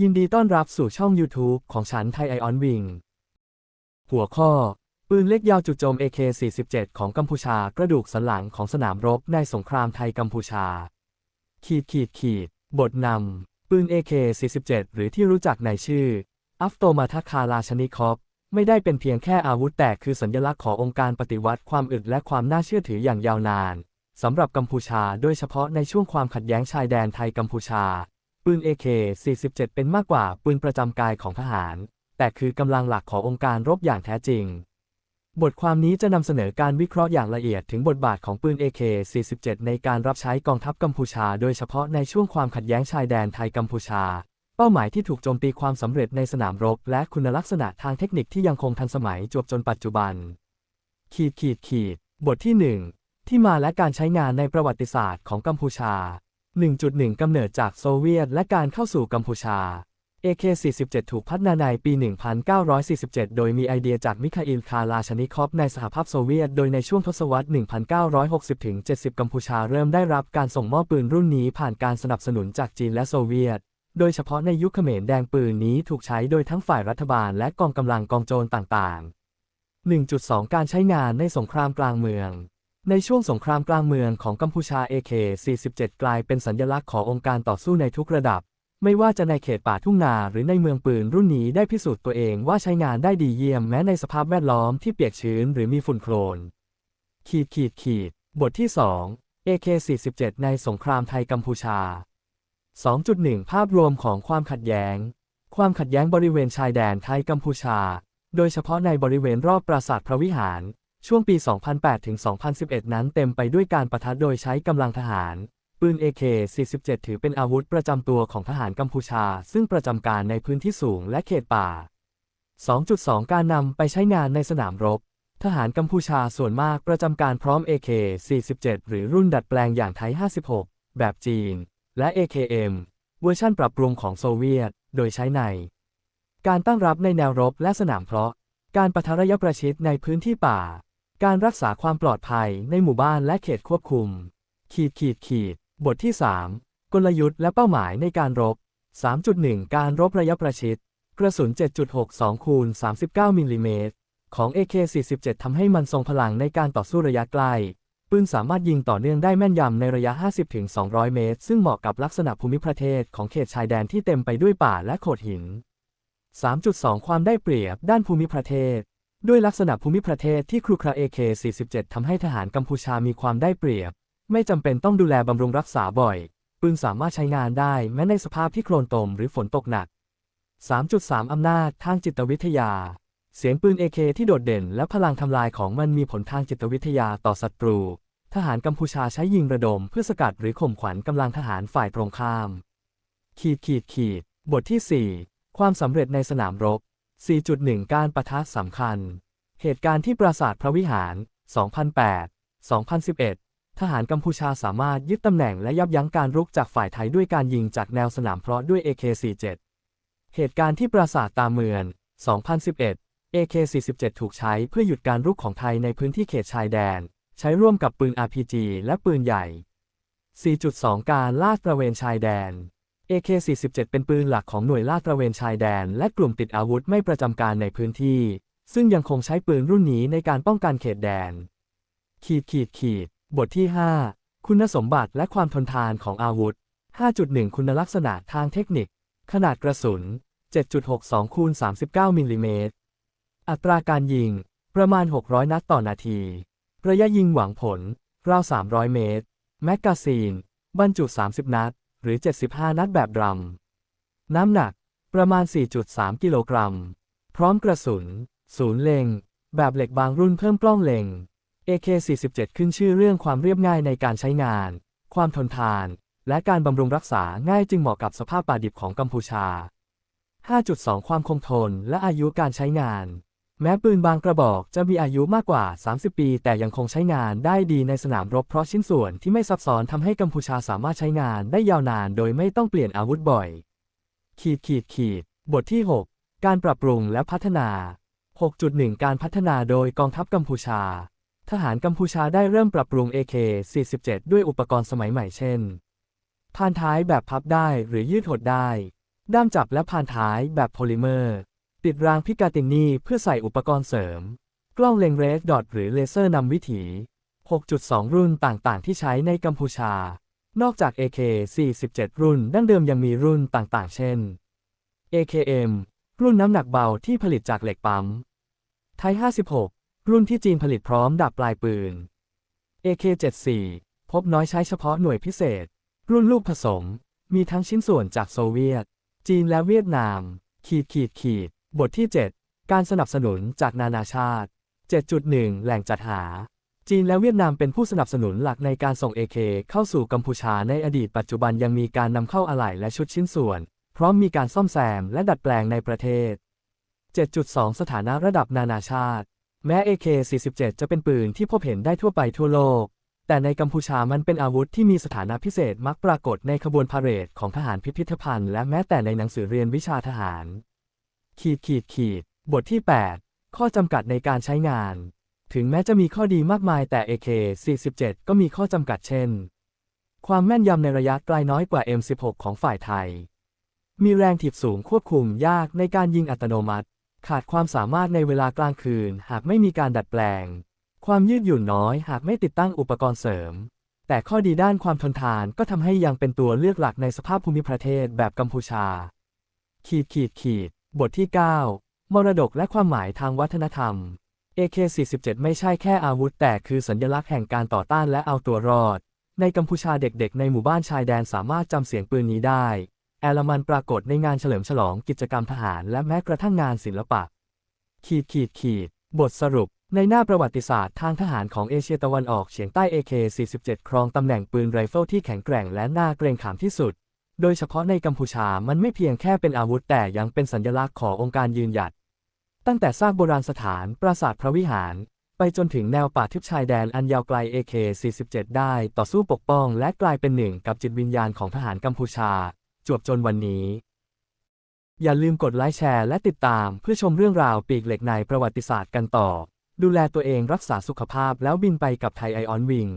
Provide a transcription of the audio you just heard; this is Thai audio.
ยินดีต้อนรับสู่ช่อง YouTube ของฉันไทยไอออนวิง หัวข้อ ปืนเล็กยาวจุดโจม AK-47 ของกัมพูชากระดูกสันหลังของสนามรบในสงครามไทยกัมพูชา ขีดขีดขีด บทนำ ปืน AK-47 หรือที่รู้จักในชื่อ อัฟโตมาทาคาลาชนิคอฟไม่ได้เป็นเพียงแค่อาวุธแต่คือสัญลักษณ์ขององค์การปฏิวัติความอึดและความน่าเชื่อถืออย่างยาวนานสำหรับกัมพูชาโดยเฉพาะในช่วงความขัดแย้งชายแดนไทยกัมพูชา ปืน AK-47 เป็นมากกว่าปืนประจำกายของทหาร แต่คือกำลังหลักขององค์การรบอย่างแท้จริง บทความนี้จะนำเสนอการวิเคราะห์อย่างละเอียดถึงบทบาทของปืน AK-47 ในการรับใช้กองทัพกัมพูชา โดยเฉพาะในช่วงความขัดแย้งชายแดนไทยกัมพูชา เป้าหมายที่ถูกโจมตีความสำเร็จในสนามรบ และคุณลักษณะทางเทคนิคที่ยังคงทันสมัยจวบจนปัจจุบัน ขีดขีดขีด บทที่ 1 ที่มาและการใช้งานในประวัติศาสตร์ของกัมพูชา 1.1 กำเนิดจากโซเวียตและการเข้าสู่กัมพูชา AK-47 ถูกพัฒนาในปี 1947 โดยมีไอเดียจากมิคาอิล คาลาชนิคอฟในสหภาพโซเวียต โดยในช่วงทศวรรษ 1960-70 กัมพูชาเริ่มได้รับการส่งมอบปืนรุ่นนี้ผ่านการสนับสนุนจากจีนและโซเวียต โดยเฉพาะในยุคเขมรแดงปืนนี้ถูกใช้โดยทั้งฝ่ายรัฐบาลและกองกำลังกองโจรต่างๆ 1.2 การใช้งานในสงครามกลางเมือง ในช่วงสงครามกลางเมืองของกัมพูชา AK-47 กลายเป็นสัญลักษณ์ขององค์การต่อสู้ในทุกระดับ ไม่ว่าจะในเขตป่าทุ่งนาหรือในเมืองปืนรุ่นนี้ได้พิสูจน์ตัวเองว่าใช้งานได้ดีเยี่ยมแม้ในสภาพแวดล้อมที่เปียกชื้นหรือมีฝุ่นโคลน ขีดขีดขีด บทที่ 2 AK-47 ในสงครามไทยกัมพูชา 2.1 ภาพรวมของความขัดแย้ง ความขัดแย้งบริเวณชายแดนไทยกัมพูชา โดยเฉพาะในบริเวณรอบปราสาทพระวิหาร ช่วงปี 2008 ถึง 2011 นั้นเต็มไปด้วยการประทะโดยใช้กำลังทหาร ปืน AK-47 ถือเป็นอาวุธประจำตัวของทหารกัมพูชา ซึ่งประจำการในพื้นที่สูงและเขตป่า 2.2 การนำไปใช้งานในสนามรบ ทหารกัมพูชาส่วนมากประจำการพร้อม AK-47 หรือรุ่นดัดแปลงอย่างไทย 56 แบบจีน และ AKM เวอร์ชั่นปรับปรุงของโซเวียต โดยใช้ใน การตั้งรับในแนวรบและสนามเพาะ การปะทะระยะประชิดในพื้นที่ป่า การรักษาความปลอดภัยในหมู่บ้านและเขตควบคุม ขีดขีดขีด บทที่ 3 กลยุทธ์และเป้าหมายในการรบ 3.1 การรบระยะประชิด กระสุน 7.62คูณ39มิลลิเมตรของ AK-47 ทำให้มันทรงพลังในการต่อสู้ระยะใกล้ปืนสามารถยิงต่อเนื่องได้แม่นยำในระยะ 50-200 เมตร ซึ่งเหมาะกับลักษณะภูมิประเทศของเขตชายแดนที่เต็มไปด้วยป่าและโขดหิน 3.2 ความได้เปรียบด้านภูมิประเทศ ด้วยลักษณะภูมิประเทศที่ครูครา AK-47 ทำให้ทหารกัมพูชามีความได้เปรียบ ไม่จำเป็นต้องดูแลบำรุงรักษาบ่อย ปืนสามารถใช้งานได้แม้ในสภาพที่โคลนตมหรือฝนตกหนัก 3.3 อำนาจทางจิตวิทยา เสียงปืน AK ที่โดดเด่นและพลังทำลายของมันมีผลทางจิตวิทยาต่อศัตรู ทหารกัมพูชาใช้ยิงระดมเพื่อสกัดหรือข่มขวัญกำลังทหารฝ่ายตรงข้าม ขีดขีดขีด บทที่ 4 ความสำเร็จในสนามรบ 4.1 การประทะสำคัญ เหตุการณ์ที่ปราสาทพระวิหาร 2008 2011 ทหารกัมพูชาสามารถยึดตำแหน่งและยับยั้งการรุกจากฝ่ายไทยด้วยการยิงจากแนวสนามเพราะด้วย AK-47 เหตุการณ์ที่ปราสาทตาเมือน 2011 AK-47 ถูกใช้เพื่อหยุดการรุกของไทยในพื้นที่เขตชายแดน ใช้ร่วมกับปืน RPG และปืนใหญ่ 4.2 การลาดตระเวนชายแดน AK-47 เป็นปืนหลักของหน่วยลาดตระเวนชายแดน และกลุ่มติดอาวุธไม่ประจำการในพื้นที่ ซึ่งยังคงใช้ปืนรุ่นนี้ในการป้องกันเขตแดน ขีดขีดขีด บทที่ 5 คุณสมบัติและความทนทานของอาวุธ 5.1 คุณลักษณะทางเทคนิค ขนาดกระสุน 7.62คูณ39มิลลิเมตร อัตราการยิง ประมาณ 600 นัดต่อนาที ระยะยิงหวังผล ราว 300 เมตร แมกกาซีน บรรจุ 30 นัด หรือ 75 นัดแบบดรัม น้ำหนักประมาณ 4.3 กิโลกรัม พร้อมกระสุน ศูนย์เล็ง แบบเหล็กบางรุ่นเพิ่มกล้องเล็ง AK-47 ขึ้นชื่อเรื่องความเรียบง่ายในการใช้งาน ความทนทาน และการบำรุงรักษาง่ายจึงเหมาะกับสภาพป่าดิบของกัมพูชา 5.2 ความคงทนและอายุการใช้งาน แม้ปืนบางกระบอกจะมีอายุมากกว่า 30 ปี แต่ยังคงใช้งานได้ดีในสนามรบเพราะชิ้นส่วนที่ไม่ซับซ้อนทำให้กัมพูชาสามารถใช้งานได้ยาวนานโดยไม่ต้องเปลี่ยนอาวุธบ่อย ขีดขีดขีด บทที่ 6 การปรับปรุงและพัฒนา 6.1 การพัฒนาโดยกองทัพกัมพูชา ทหารกัมพูชาได้เริ่มปรับปรุง AK-47 ด้วยอุปกรณ์สมัยใหม่เช่น พานท้ายแบบพับได้หรือยืดหดได้ ด้ามจับและพานท้ายแบบโพลิเมอร์ ติดรางพิกาตินีเพื่อใส่อุปกรณ์เสริม กล้องเลงเรดดอทหรือเลเซอร์นำวิถี 6.2 รุ่นต่างๆ ที่ใช้ในกัมพูชา นอกจาก AK-47 รุ่นดั้งเดิมยังมีรุ่นต่างๆ เช่น AKM รุ่นน้ำหนักเบาที่ผลิตจากเหล็กปั๊ม ไทย 56 รุ่นที่จีนผลิตพร้อมดับปลายปืน AK-74 พบน้อยใช้เฉพาะหน่วยพิเศษ รุ่นลูกผสม มีทั้งชิ้นส่วนจากโซเวียต จีนและเวียดนาม ขีดขีดขีด บทที่ 7 การสนับสนุนจากนานาชาติ 7.1 แหล่งจัดหา จีนและเวียดนามเป็นผู้สนับสนุนหลักในการส่ง AK เข้าสู่กัมพูชาในอดีตปัจจุบันยังมีการนำเข้าอะไหล่และชุดชิ้นส่วน พร้อมมีการซ่อมแซมและดัดแปลงในประเทศ 7.2 สถานะระดับนานาชาติ แม้ AK-47 จะเป็นปืนที่พบเห็นได้ทั่วไปทั่วโลก แต่ในกัมพูชามันเป็นอาวุธที่มีสถานะพิเศษมักปรากฏในขบวนพาเหรดของทหารพิพิธภัณฑ์และแม้แต่ในหนังสือเรียนวิชาทหาร ขีดขีดขีด บทที่ 8 ข้อจำกัดในการใช้งาน ถึงแม้จะมีข้อดีมากมายแต่ AK-47 ก็มีข้อจำกัดเช่น ความแม่นยำในระยะไกลน้อยกว่า M16 ของฝ่ายไทย มีแรงถีบสูงควบคุมยากในการยิงอัตโนมัติ ขาดความสามารถในเวลากลางคืน หากไม่มีการดัดแปลง ความยืดหยุ่นน้อย หากไม่ติดตั้งอุปกรณ์เสริม แต่ข้อดีด้านความทนทานก็ทำให้ยังเป็นตัวเลือกหลักในสภาพภูมิประเทศแบบกัมพูชา ขีดขีดขีด บทที่ 9 มรดกและความหมายทางวัฒนธรรม AK-47 ไม่ใช่แค่อาวุธแต่คือสัญลักษณ์แห่งการต่อต้านและเอาตัวรอด ในกัมพูชาเด็กๆ ในหมู่บ้านชายแดนสามารถจำเสียงปืนนี้ได้ แอลมันปรากฏในงานเฉลิมฉลองกิจกรรมทหารและแม้กระทั่งงานศิลปะ ขีดขีดขีด บทสรุป ในหน้าประวัติศาสตร์ทางทหารของเอเชียตะวันออกเฉียงใต้ AK-47 ครองตำแหน่งปืนไรเฟิลที่แข็งแกร่งและน่าเกรงขามที่สุด โดยเฉพาะในกัมพูชามันไม่เพียงแค่เป็นอาวุธแต่ยังเป็นสัญลักษณ์ขององค์การยืนหยัด ตั้งแต่ซากโบราณสถาน ปราสาทพระวิหาร ไปจนถึงแนวป่าทึบชายแดนอันยาวไกล AK-47 ได้ต่อสู้ปกป้อง และกลายเป็นหนึ่งกับจิตวิญญาณของทหารกัมพูชา จวบจนวันนี้ อย่าลืมกดไลค์แชร์และติดตามเพื่อชมเรื่องราวปีกเหล็กในประวัติศาสตร์กันต่อ ดูแลตัวเองรักษาสุขภาพแล้วบินไปกับไทยไอออนวิง